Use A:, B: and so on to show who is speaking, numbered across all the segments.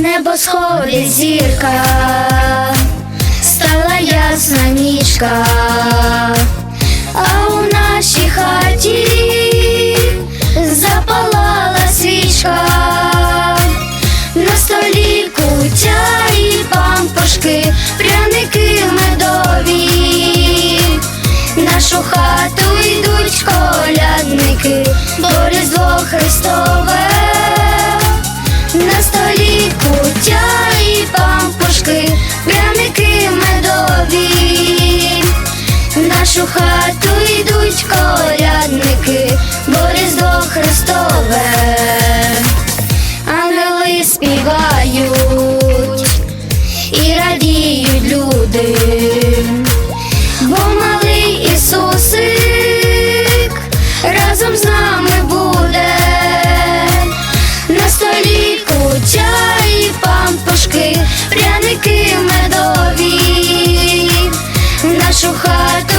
A: небо сходить зірка, стала ясна нічка, а у нашій хаті запалала свічка, на столі кутя і пампушки, хату йдуть колядники, бо Різдво Христове. Ангели співають і радіють люди, бо малий Ісусик разом з нами буде. На столі кутя і пампушки, пряники медові. Нашу хату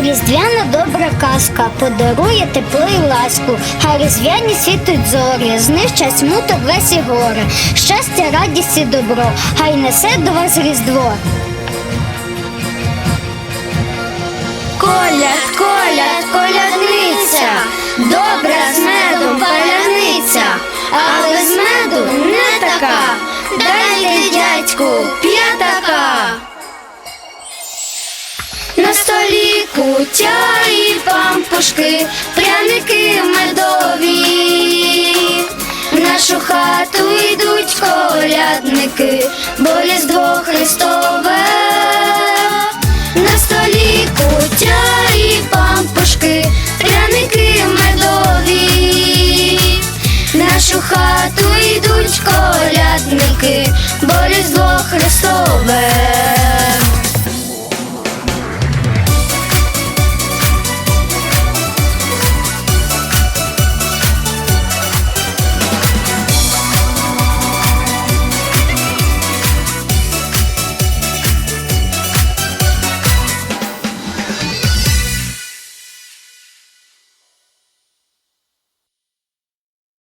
B: різдвяна добра казка подарує тепло і ласку, хай різдвяні світуть зорі, знищать смуток весь і горе, щастя, радість і добро, хай несе до вас різдво.
A: Коляд, коляд, колядниця, добра з медом паляниця, а без меду не така. Дайте дядьку п'ятака. На столі кутя і пампушки, пряники медові. В нашу хату йдуть колядники, бо Різдво Христове.